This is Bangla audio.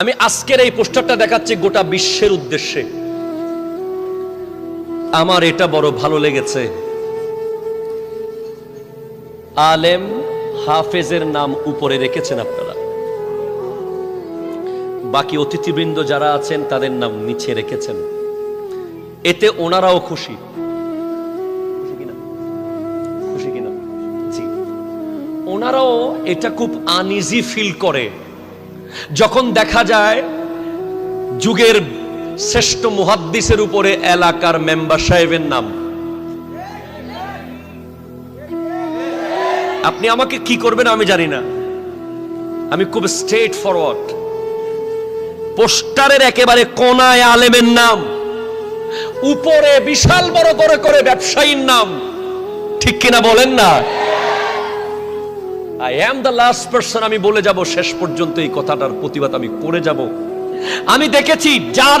আমি আজকের এই পোস্টারটা দেখাচ্ছি গোটা বিশ্বের উদ্দেশ্যে। আমার এটা বড় ভালো লেগেছে। আলেম হাফেজের নাম উপরে রেখেছেন আপনারা। বাকি অতিথিবৃন্দ যারা আছেন, তাদের নাম নিচে রেখেছেন। এতে ওনারাও খুশি। ওনারাও এটা খুব আনইজি ফিল করে। যখন দেখা যায় যুগের শ্রেষ্ঠ মুহাদ্দিসের উপরে এলাকার মেম্বার সাহেবের নাম। আপনি আমাকে কি করবেন আমি জানি না। আমি খুব স্ট্রেট ফরওয়ার্ড পোস্টারের একেবারে কোনায় আলেমের নাম। উপরে বিশাল বড় করে করে ব্যবসায়ীর নাম। ঠিক কিনা বলেন না? I am the last person আমি বলে যাব, শেষ পর্যন্ত এই কথাটার প্রতিবাদ আমি করে যাব। আমি দেখেছি যার